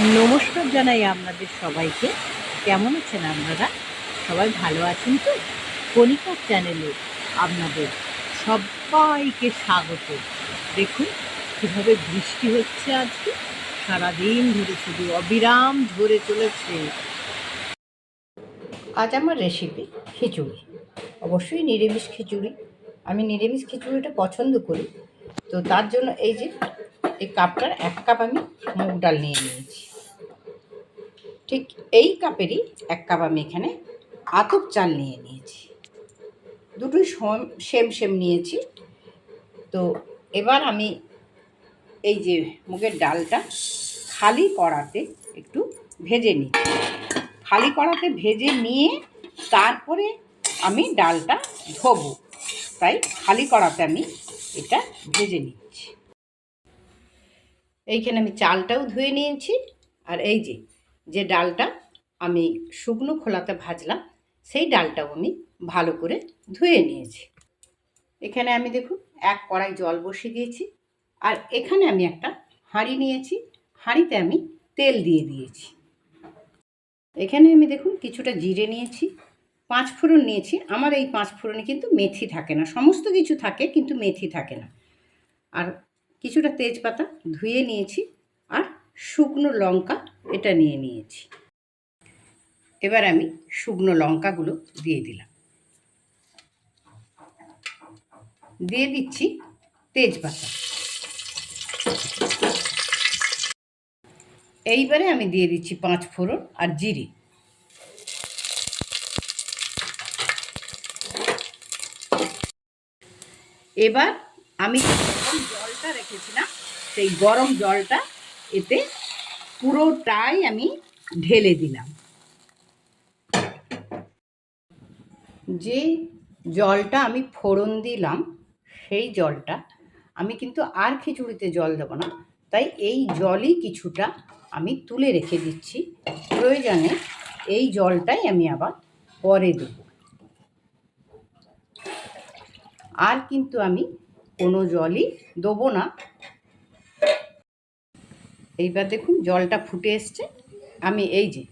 নমস্কার জানাই আপনাদের সবাইকে। কেমন আছেন আপনারা? সবাই ভালো আছেন তো? কণিকার চ্যানেলে আপনাদের সবাইকে স্বাগত। দেখুন, কীভাবে বৃষ্টি হচ্ছে আজকে। সারাদিন ধরে শুধু অবিরাম ঝরে চলেছে। আজ আমার রেসিপি খিচুড়ি। অবশ্যই নিরামিষ খিচুড়ি। আমি নিরামিষ খিচুড়িটা পছন্দ করি। তো তার জন্য এই যে, এই কাপটার এক কাপ আমি মুগ ডাল নিয়ে নিয়েছি। ঠিক এই কাপেরই এক কাপ আমি এখানে আতপ চাল নিয়ে নিয়েছি। দুটোই সম- সেম নিয়েছি। তো এবার আমি এই যে মুগের ডালটা খালি কড়াতে একটু ভেজে নিচ্ছি। খালি কড়াতে ভেজে নিয়ে তারপরে আমি ডালটা ধোবো। তাই খালি কড়াতে আমি এটা ভেজে নিচ্ছি। এইখানে আমি চালটাও ধুয়ে নিয়েছি। আর এই যে যে ডালটা আমি শুকনো খোলাতে ভাজলাম, সেই ডালটাও আমি ভালো করে ধুয়ে নিয়েছি। এখানে আমি দেখুন এক কড়াই জল বসিয়ে দিয়েছি আর এখানে আমি একটা হাঁড়ি নিয়েছি, হাঁড়িতে আমি তেল দিয়ে দিয়েছি। এখানে আমি দেখুন কিছুটা জিরে নিয়েছি, পাঁচ ফোড়ন নিয়েছি। আমার এই পাঁচ ফোড়নে কিন্তু মেথি থাকে না, সমস্ত কিছু থাকে কিন্তু মেথি থাকে না। আর কিছুটা তেজপাতা ধুয়ে নিয়েছি আর শুকনো লঙ্কা এটা নিয়ে নিয়েছি। এবার আমি শুকনো লঙ্কাগুলো দিয়ে দিলাম। দিয়ে দিচ্ছি তেজপাতা। এইবারে আমি দিয়ে দিচ্ছি পাঁচ ফোড়ন আর জিরে। এবার আমি গরম জলটা রেখেছিলাম, সেই গরম জলটা এতে পুরোটাই আমি ঢেলে দিলাম। যে জলটা আমি ফোড়ন দিলাম, সেই জলটা আমি কিন্তু আর খিচুড়িতে জল দেবো না। তাই এই জলই কিছুটা আমি তুলে রেখে দিচ্ছি। প্রয়োজনে এই জলটাই আমি আবার পরে দেব। আর কিন্তু আমি কোনো জলই দেবো না। এইবার দেখুন জলটা ফুটে এসছে। আমি এই যে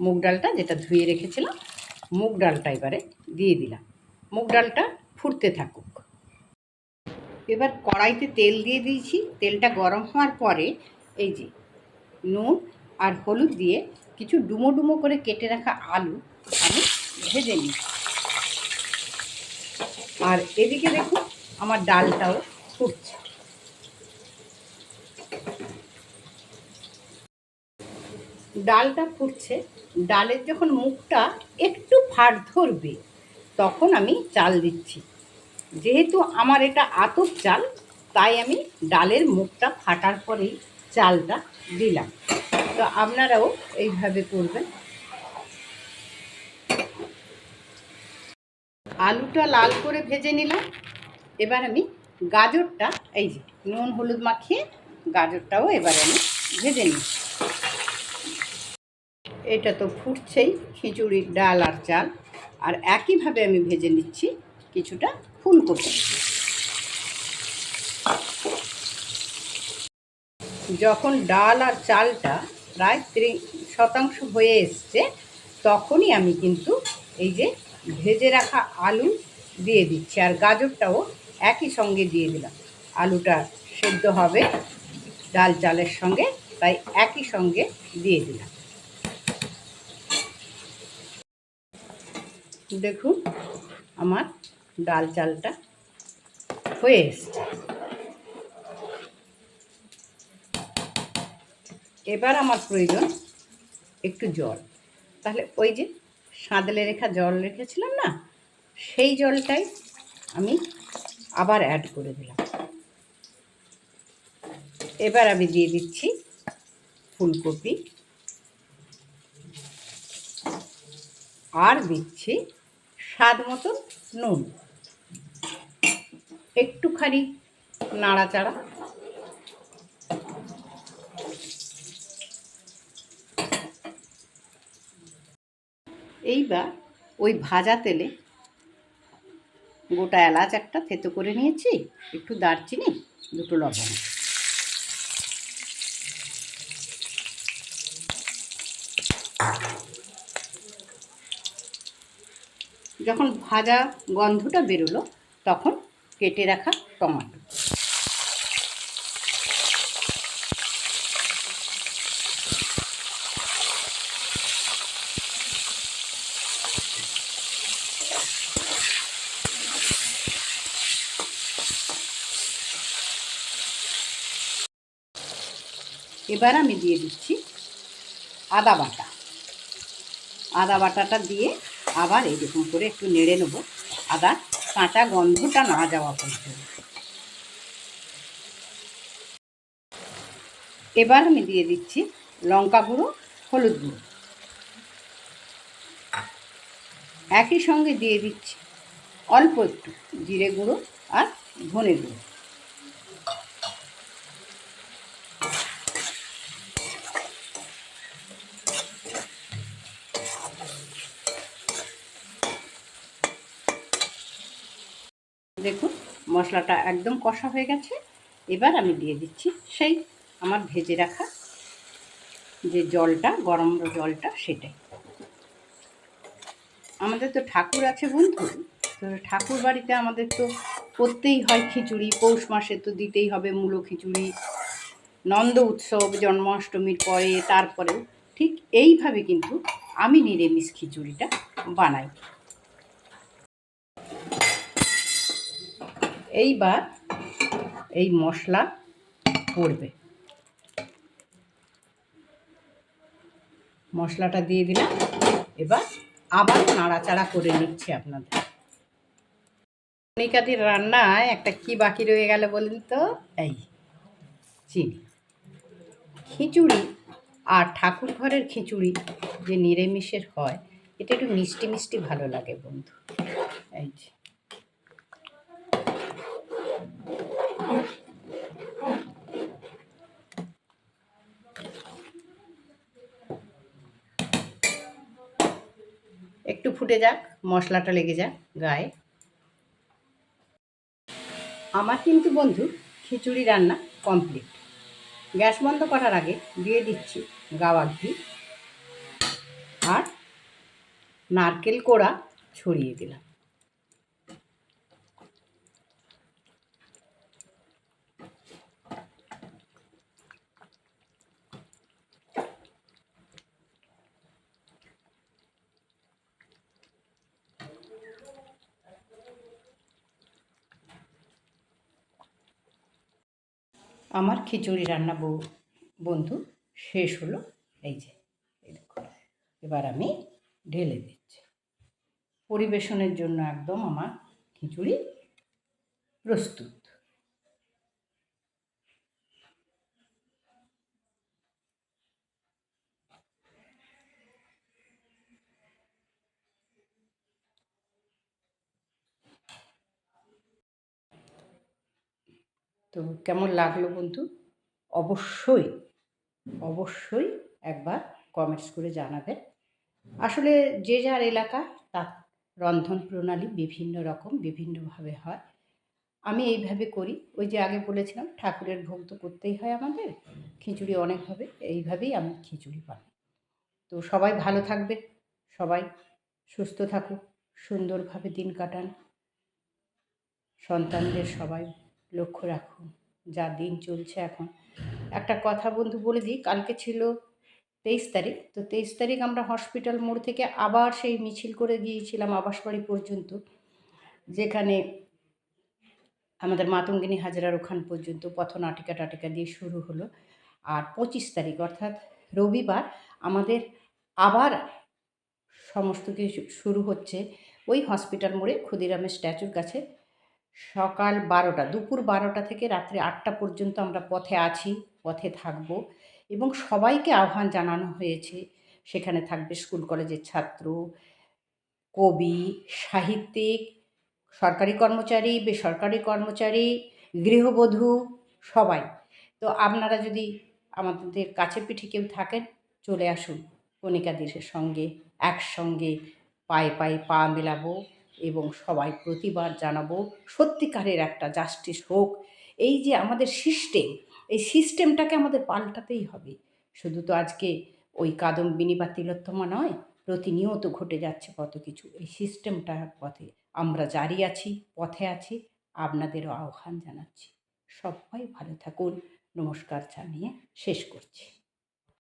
মুগ ডালটা যেটা ধুয়ে রেখেছিলাম, মুগ ডালটা এবারে দিয়ে দিলাম। মুগ ডালটা ফুটতে থাকুক। এবার কড়াইতে তেল দিয়ে দিয়েছি। তেলটা গরম হওয়ার পরে এই যে নুন আর হলুদ দিয়ে কিছু ডুমো ডুমো করে কেটে রাখা আলু আমি ভেজে নিই। আর এদিকে দেখুন আমার ডালটাও ফুটছে। ডালটা ফুটছে, ডালের যখন মুখটা একটু ফাট ধরবে, তখন আমি চাল দিচ্ছি। যেহেতু আমার এটা আতপ চাল, তাই আমি ডালের মুখটা ফাটার পরেই চালটা দিলাম। তো আপনারাও এইভাবে করবেন। আলুটা লাল করে ভেজে নিলাম। এবার আমি গাজরটা, এই যে নুন হলুদ মাখিয়ে গাজরটাও এবার আমি ভেজে নিই এটা তো ফুটছেই, খিচুড়ির ডাল আর চাল। আর একইভাবে আমি ভেজে নিচ্ছি কিছুটা ফুলকপি। যখন ডাল আর চালটা প্রায় ত্রিশ শতাংশ হয়ে এসছে, তখনই আমি কিন্তু এই যে ভেজে রাখা আলু দিয়ে দিচ্ছি। আর গাজরটাও একই সঙ্গে দিয়ে দিলাম। আলুটা সেদ্ধ হবে, ডাল চালের সঙ্গে, তাই একই সঙ্গে দিয়ে দিলাম। দেখুন, আমার ডাল চালটা হয়ে এসছে। এবার আমার প্রয়োজন একটু জল। তাহলে ওই যে সাঁদলে রেখা জল রেখেছিলাম না, সেই জলটাই আমি আবার অ্যাড করে দিলাম। এবার আমি দিয়ে দিচ্ছি ফুলকপি। আর দিচ্ছি স্বাদ মতন নুন। একটুখানি নাড়াচাড়া। এইবার ওই ভাজা তেলে গোটা এলাচ একটা থেতো করে নিয়েছি, একটু দারচিনি, দুটো লবঙ্গ যখন ভাজা গন্ধটা বেরোলো, তখন কেটে রাখা টমাটো। এবার আমি দিয়ে দিচ্ছি আদা বাটা। আদা বাটাটা দিয়ে আবার এইরকম করে একটু নেড়ে নেব। আদা কাঁচা গন্ধটা না যাওয়া পর্যন্ত। এবার আমি দিয়ে দিচ্ছি লঙ্কা গুঁড়ো, হলুদ গুঁড়ো। একই সঙ্গে দিয়ে দিচ্ছি অল্প একটু জিরে গুঁড়ো আর ধনে গুঁড়ো। দেখুন, মশলাটা একদম কষা হয়ে গেছে। এবার আমি দিয়ে দিচ্ছি সেই আমার ভেজে রাখা যে জলটা, গরম জলটা, সেটাই। আমাদের তো ঠাকুর আছে বন্ধু, তো ঠাকুর বাড়িতে আমাদের তো করতেই হয় খিচুড়ি, পৌষ মাসে তো দিতেই হবে মূলো খিচুড়ি, নন্দ উৎসব, জন্মাষ্টমীর পরে, তারপরেও। ঠিক এইভাবে কিন্তু আমি নিরামিষ খিচুড়িটা বানাই। এইবার এই মশলা পড়বে। মশলাটা দিয়ে দিলাম। এবার আবার নাড়াচাড়া করে নিচ্ছি আপনাদের। কণিকাদির রান্নায় একটা কি বাকি রয়ে গেল বলুন তো? এই চিনি। খিচুড়ি আর ঠাকুর ঘরের খিচুড়ি যে নিরামিষের হয়, এটা একটু মিষ্টি মিষ্টি ভালো লাগে বন্ধু। এই যে। একটু ফুটে যাক, মশলাটা লেগে যাক গায়ে। আমার কিন্তু বন্ধু খিচুড়ি রান্না কমপ্লিট গ্যাস বন্ধ করার আগে দিয়ে দিচ্ছি গাওয়া ঘি আর নারকেল কোড়া ছড়িয়ে দিলাম। আমার খিচুড়ি রান্না বউ বন্ধু, শেষ হলো। এই যে, এই দেখো। এবার আমি ঢেলে দিচ্ছি। পরিবেশনের জন্য একদম আমার খিচুড়ি প্রস্তুত। তো কেমন লাগল বন্ধু? অবশ্যই অবশ্যই একবার কমেন্টস করে জানাবেন। আসলে যে যার এলাকা, তার রন্ধন প্রণালী বিভিন্ন রকম, বিভিন্নভাবে হয়। আমি এইভাবে করি। ওই যে আগে বলেছিলাম, ঠাকুরের ভোগ তো করতেই হয় আমাদের। খিচুড়ি অনেকভাবে এইভাবেই আমি খিচুড়ি বানাই। তো সবাই ভালো থাকবে সবাই সুস্থ থাকুক, সুন্দরভাবে দিন কাটান। সন্তানদের সবাই লক্ষ্য রাখুন যা দিন চলছে এখন। একটা কথা বন্ধু বলে দিই, কালকে ছিল তেইশ তারিখ, তো তেইশ তারিখ আমরা হসপিটাল মোড় থেকে আবার সেই মিছিল করে গিয়েছিলাম আবাসবাড়ি পর্যন্ত, যেখানে আমাদের মাতঙ্গিনী হাজরার ওখান পর্যন্ত পথনাটিকা টাটিকা দিয়ে শুরু হলো। আর পঁচিশ তারিখ, অর্থাৎ রবিবার, আমাদের আবার সমস্ত কিছু শুরু হচ্ছে ওই হসপিটাল মোড়ে ক্ষুদিরামের স্ট্যাচুর কাছে। সকাল বারোটা, দুপুর বারোটা থেকে রাত্রি আটটা পর্যন্ত আমরা পথে আছি, পথে থাকব এবং সবাইকে আহ্বান জানানো হয়েছে, সেখানে থাকবে স্কুল কলেজের ছাত্র, কবি, সাহিত্যিক, সরকারি কর্মচারী, বেসরকারি কর্মচারী, গৃহবধূ, সবাই। তো আপনারা যদি আমাদের কাছে পিঠে কেউ থাকেন, চলে আসুন কণিকা দেশের সঙ্গে, একসঙ্গে পায়ে পায়ে পা মেলাবো। এবং সবাই প্রতিবাদ জানাব। সত্যিকারের একটা জাস্টিস হোক। এই যে আমাদের সিস্টেম এই সিস্টেমটাকে আমাদের পাল্টাতেই হবে। শুধু তো আজকে ওই কাদম্বিনী বা তিলোত্তমা নয়, প্রতিনিয়ত ঘটে যাচ্ছে কত কিছু। এই সিস্টেমটার পথে আমরা জারি আছি, পথে আছি। আপনাদেরও আহ্বান জানাচ্ছি। সবাই ভালো থাকুন। নমস্কার জানিয়ে শেষ করছি।